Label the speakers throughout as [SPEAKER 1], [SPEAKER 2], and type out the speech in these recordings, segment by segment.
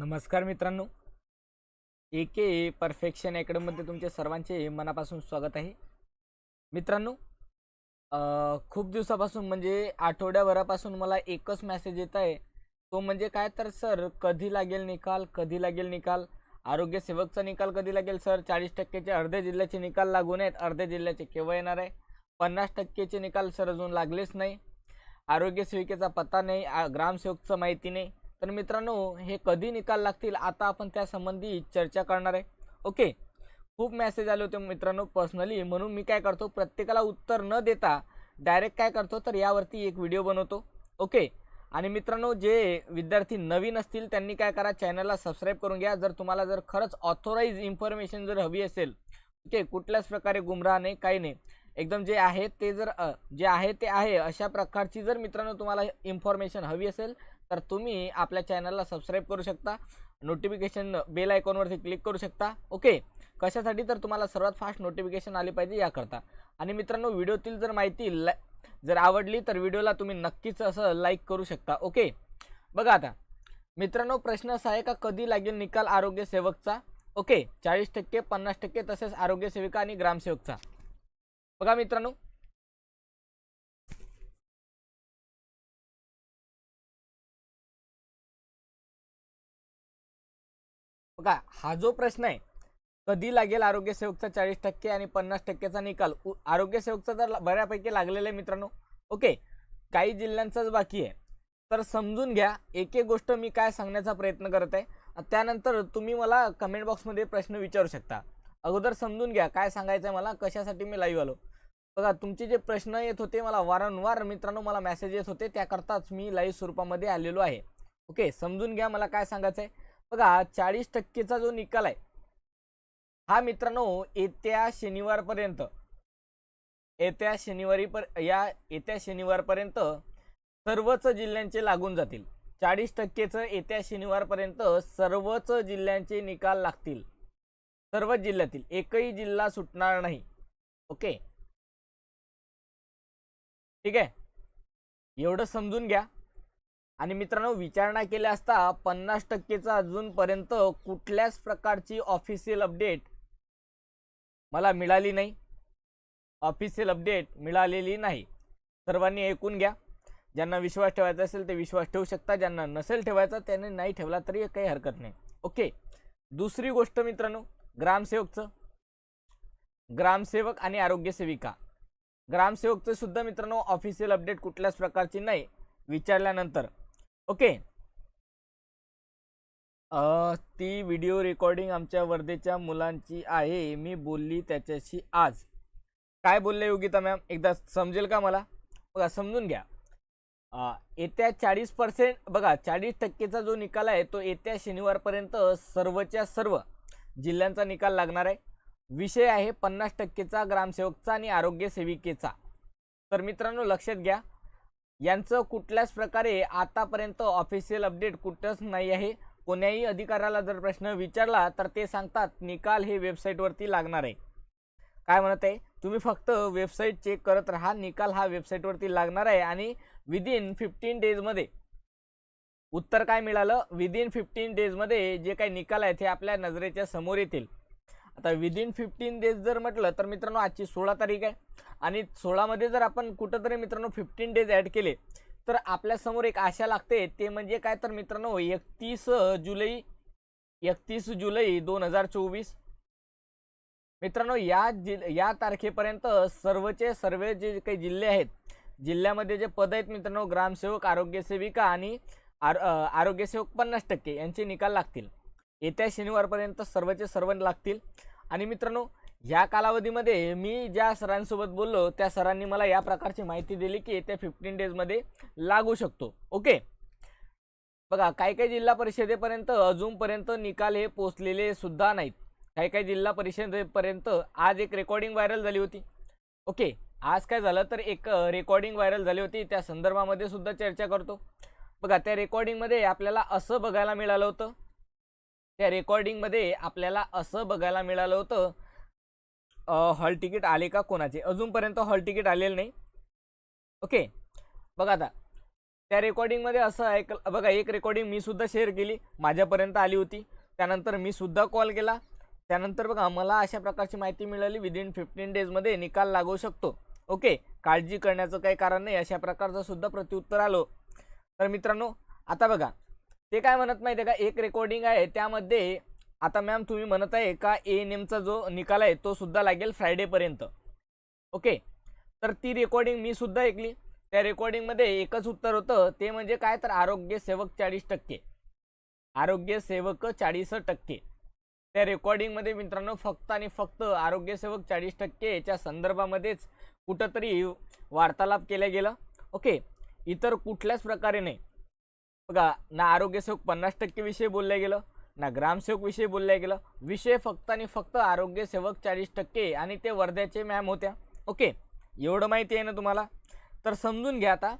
[SPEAKER 1] नमस्कार मित्रांनो. ए के परफेक्शन अकॅडमीमध्ये तुमचे सर्वांचे मनापासून स्वागत आहे. मित्रांनो खूप दिवसापासून म्हणजे आठवड्याभरापासून मला एकच मॅसेज येत आहे. तो म्हणजे काय तर सर कधी लागेल निकाल? कधी लागेल निकाल? आरोग्य सेवकचा निकाल कधी लागेल सर? चाळीस टक्क्याचे अर्ध्या जिल्ह्याचे निकाल लागून आहेत अर्ध्या जिल्ह्याचे केव्हा येणार आहे. पन्नास टक्केचे निकाल सर अजून लागलेच नाही. आरोग्य सेविकेचा पत्ता नाही. आ- ग्रामसेवकचं माहिती नाही. तर मित्रांनो हे कधी निकाल लागतील आता आपण त्यासंबंधी चर्चा करणार आहे. ओके? खूप मेसेज आले होते मित्रांनो पर्सनली म्हणून मी काय करतो प्रत्येकाला उत्तर न देता डायरेक्ट काय करतो तर यावरती एक व्हिडिओ बनवतो. ओके? आणि मित्रांनो जे विद्यार्थी नवीन असतील त्यांनी काय करा चॅनलला सबस्क्राईब करून घ्या. जर तुम्हाला जर खरंच ऑथोराईज इन्फॉर्मेशन जर हवी असेल ओके? कुठल्याच प्रकारे गुमराह नाही काही नाही. एकदम जे आहे ते जर जे आहे ते आहे अशा प्रकारची जर मित्रांनो तुम्हाला इन्फॉर्मेशन हवी असेल तर तुम्ही आपल्या चॅनलला सबस्क्राईब करू शकता. नोटिफिकेशन बेल आयकॉनवरती क्लिक करू शकता. ओके कशासाठी तर तुम्हाला सर्वात फास्ट नोटिफिकेशन आली पाहिजे याकरता. आणि मित्रांनो व्हिडिओतील जर माहिती ला- जर आवडली तर व्हिडिओला तुम्ही नक्कीच असं लाईक करू शकता. ओके बघा आता. मित्रांनो प्रश्न असा आहे का कधी लागेल निकाल आरोग्य सेवकचा? ओके चाळीस टक्के पन्नास टक्के तसेच आरोग्य सेविका आणि ग्रामसेवकचा. बघा मित्रांनो. बघा हा जो प्रश्न आहे कधी लागेल आरोग्य सेवकचा चाळीस टक्के आणि पन्नास टक्क्याचा निकाल? उ- आरोग्य सेवकचा तर बऱ्यापैकी लागलेला आहे मित्रांनो. ओके काही जिल्ह्यांचाच बाकी आहे. तर समजून घ्या एक एक गोष्ट मी काय सांगण्याचा प्रयत्न करत आहे त्यानंतर तुम्ही मला कमेंट बॉक्समध्ये प्रश्न विचारू शकता. अगोदर समजून घ्या काय सांगायचं आहे मला कशासाठी मी लाईव्ह आलो. बघा तुमचे जे प्रश्न येत होते मला वारंवार मित्रांनो मला मेसेज येत होते त्याकरताच मी लाईव्ह स्वरूपामध्ये आलेलो आहे. ओके समजून घ्या मला काय सांगायचं आहे बघा चाळीस टक्केचा जो निकाल आहे हा मित्रांनो येत्या शनिवारपर्यंत येत्या शनिवारी पर या येत्या शनिवारपर्यंत सर्वच जिल्ह्यांचे लागून जातील. चाळीस टक्केचं येत्या शनिवारपर्यंत सर्वच जिल्ह्यांचे निकाल लागतील. सर्वच जिल्ह्यातील एकही जिल्हा सुटणार नाही. ओके? ठीक आहे? एवढं समजून घ्या. आणि मित्रांनो विचारणा केल्या असता पन्नास टक्केचा अजूनपर्यंत कुठल्याच प्रकारची ऑफिशियल अपडेट मला मिळाली नाही. ऑफिशियल अपडेट मिळालेली नाही. सर्वांनी ऐकून घ्या. ज्यांना विश्वास ठेवायचा असेल ते विश्वास ठेवू शकता. ज्यांना नसेल ठेवायचा त्याने नाही ठेवला तरी काही हरकत नाही. ओके. दुसरी गोष्ट मित्रांनो ग्रामसेवकचं. ग्रामसेवक आणि आरोग्य सेविका. ग्रामसेवकचं सुद्धा मित्रांनो ऑफिशियल अपडेट कुठल्याच प्रकारची नाही. विचारल्यानंतर. ओके. ती व्हिडिओ रेकॉर्डिंग आमच्या वर्धेच्या मुलांची आहे मी बोलली त्याच्याशी आज. काय बोलले योगिता मॅम? एकदा समजेल का मला? बघा समजून घ्या. येत्या चाळीस पर्सेंट बघा चाळीस टक्केचा जो निकाल आहे तो येत्या शनिवारपर्यंत सर्वच्या सर्व जिल्ह्यांचा निकाल लागणार आहे. विषय आहे पन्नास टक्केचा ग्रामसेवकचा आणि आरोग्य सेविकेचा तर मित्रांनो लक्षात घ्या. यांचं कुठल्याच प्रकारे आतापर्यंत ऑफिशियल अपडेट कुठंच नाही आहे. कोण्याही अधिकाऱ्याला जर प्रश्न विचारला तर ते सांगतात निकाल हे वेबसाईटवरती लागणार आहे. काय म्हणत आहे? तुम्ही फक्त वेबसाईट चेक करत राहा निकाल हा वेबसाईटवरती लागणार आहे. आणि विदिन फिफ्टीन डेजमध्ये उत्तर काय मिळालं? विदिन फिफ्टीन डेजमध्ये जे काही निकाल आहेत हे आपल्या नजरेच्या समोर येतील. आता विदिन फिफ्टीन डेज जर म्हटलं तर मित्रांनो आजची सोळा तारीख आहे. आणि सोळामध्ये जर आपण कुठंतरी मित्रांनो फिफ्टीन डेज ॲड केले तर आपल्यासमोर एक आशा लागते ते म्हणजे काय तर मित्रांनो एकतीस जुलै एकतीस जुलै दोन हजार चोवीस. मित्रांनो या जिल या तारखेपर्यंत सर्वचे सर्व जे काही जिल्हे आहेत जिल्ह्यामध्ये जे पद आहेत मित्रांनो ग्रामसेवक आरोग्यसेविका आणि आर आरोग्यसेवक पन्नास टक्के यांचे निकाल लागतील. येत्या शनिवारपर्यंत सर्वचे सर्व लागतील. आणि मित्रांनो या कालावधीमध्ये मी ज्या सरांसोबत बोललो त्या सरांनी मला या प्रकारची माहिती दिली की येत्या फिफ्टीन डेजमध्ये लागू शकतो. ओके बघा काही काही जिल्हा परिषदेपर्यंत अजूनपर्यंत निकाल हे पोचलेले सुद्धा नाहीत. काही काही जिल्हा परिषदेपर्यंत आज एक रेकॉर्डिंग व्हायरल झाली होती. ओके आज काय झालं तर एक रेकॉर्डिंग व्हायरल झाली होती. त्या संदर्भामध्ये सुद्धा चर्चा करतो. बघा त्या रेकॉर्डिंगमध्ये आपल्याला असं बघायला मिळालं होतं त्या रेकॉर्डिंगमध्ये आपल्याला असं बघायला मिळालं होतं हॉल तिकीट आले का कोणाचे? अजूनपर्यंत हॉल तिकीट आलेलं नाही. ओके बघा आता त्या रेकॉर्डिंगमध्ये असं ऐक बघा एक रेकॉर्डिंग मी सुद्धा शेअर केली माझ्यापर्यंत आली होती. त्यानंतर मी सुद्धा कॉल केला. त्यानंतर बघा मला अशा प्रकारची माहिती मिळाली विदिन फिफ्टीन डेजमध्ये निकाल लागू शकतो. ओके काळजी करण्याचं काही कारण नाही अशा प्रकारचं सुद्धा प्रत्युत्तर आलो. तर मित्रांनो आता बघा ते काय म्हणत माहिती आहे का? एक रेकॉर्डिंग आहे त्यामध्ये आता मॅम तुम्ही म्हणत आहे का ए एन एमचा जो निकाल आहे तो सुद्धा लागेल फ्रायडेपर्यंत ओके तर ती रेकॉर्डिंग मी सुद्धा ऐकली. त्या रेकॉर्डिंगमध्ये एकच उत्तर होतं ते म्हणजे काय? तर आरोग्य सेवक चाळीस टक्के. आरोग्य सेवक चाळीस टक्के. त्या रेकॉर्डिंगमध्ये मित्रांनो फक्त आणि फक्त आरोग्य सेवक चाळीस टक्के याच्या संदर्भामध्येच कुठंतरी वार्तालाप केला गेला. ओके इतर कुठल्याच प्रकारे नाही. बघा ना आरोग्यसेवक पन्नास टक्के विषयी बोललं गेलं ना ग्रामसेवकविषयी बोललं गेलं. विषय फक्त आणि फक्त आरोग्यसेवक चाळीस टक्के आणि ते वर्ध्याचे मॅम होत्या. ओके एवढं माहिती आहे ना तुम्हाला? तर समजून घ्या आता.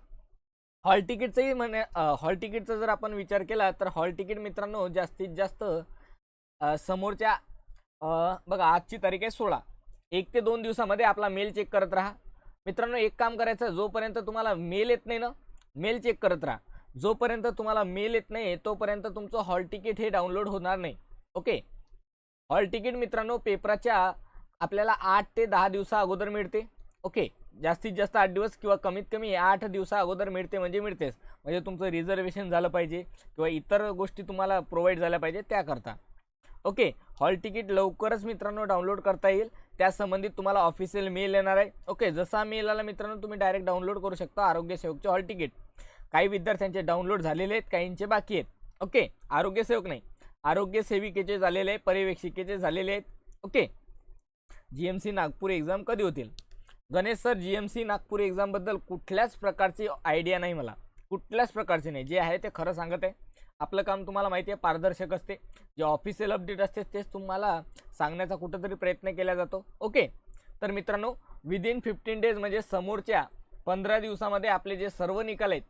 [SPEAKER 1] हॉल तिकीटचंही म्हणे हॉल तिकीटचा जर आपण विचार केला तर हॉल तिकीट मित्रांनो जास्तीत जास्त समोरच्या बघा आजची तारीख आहे सोळा. एक ते दोन दिवसामध्ये आपला मेल चेक करत राहा. मित्रांनो एक काम करायचं जोपर्यंत तुम्हाला मेल येत नाही ना मेल चेक करत राहा. जोपर्यंत तुम्हाला मेल येत नाही तोपर्यंत तुमचं हॉल तिकीट हे डाउनलोड होणार नाही. ओके? हॉल तिकीट मित्रांनो पेपराच्या आपल्याला आठ ते दहा दिवसा अगोदर मिळते. ओके? जास्तीत जास्त आठ दिवस किंवा कमीत कमी आठ दिवसा अगोदर मिळते म्हणजे मिळतेच. म्हणजे तुमचं रिझर्वेशन झालं पाहिजे किंवा इतर गोष्टी तुम्हाला प्रोव्हाइड झाल्या पाहिजे त्याकरता. ओके? हॉल तिकीट लवकरच मित्रांनो डाउनलोड करता येईल. त्यासंबंधित तुम्हाला ऑफिशियल मेल येणार आहे. ओके? जसा मेल आला मित्रांनो तुम्ही डायरेक्ट डाउनलोड करू शकता आरोग्य सेवकचे हॉल तिकीट. काही विद्यार्थ्यांचे डाउनलोड झालेले आहेत काहींचे बाकी आहेत. ओके आरोग्यसेवक नाही. आरोग्य सेविकेचे झालेले आहे पर्यवेक्षिकेचे झालेले आहेत. Okay G M C Nagpur exam कधी होतील? Ganesh sir G M C Nagpur एक्झामबद्दल कुठल्याच प्रकारची आयडिया नाही मला. कुठल्याच प्रकारची नाही. जे आहे ते खरं सांगत आहे. आपलं काम तुम्हाला माहिती आहे पारदर्शक असते. जे ऑफिशियल अपडेट असते तेच तुम्हाला सांगण्याचा कुठंतरी प्रयत्न केला जातो. ओके तर मित्रांनो विदिन फिफ्टीन डेज म्हणजे समोरच्या पंधरा दिवसामध्ये आपले जे सर्व निकाल आहेत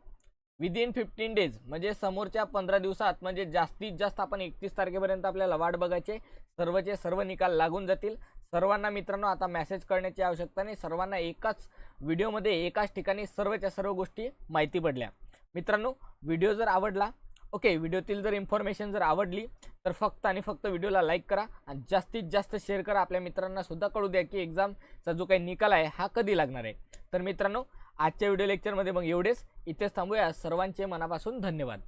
[SPEAKER 1] विदिन फिफ्टीन डेज म्हणजे समोरच्या पंधरा दिवसात म्हणजे जास्तीत जास्त आपण एकतीस तारखेपर्यंत आपल्याला वाट बघायचे. सर्वचे सर्व निकाल लागून जातील. सर्वांना मित्रांनो आता मेसेज करण्याची आवश्यकता नाही. सर्वांना एकाच व्हिडिओमध्ये एकाच ठिकाणी सर्वच्या सर्व गोष्टी माहिती पडल्या. मित्रांनो व्हिडिओ जर आवडला ओके व्हिडिओतील जर इन्फॉर्मेशन जर आवडली तर फक्त आणि फक्त व्हिडिओला लाईक करा आणि जास्तीत जास्त शेअर करा. आपल्या मित्रांना सुद्धा कळू द्या की एक्झामचा जो काही निकाल आहे हा कधी लागणार आहे. तर मित्रांनो आजच्या व्हिडिओ लेक्चरमध्ये मग एवढेच. इथेच थांबूया. सर्वांचे मनापासून धन्यवाद.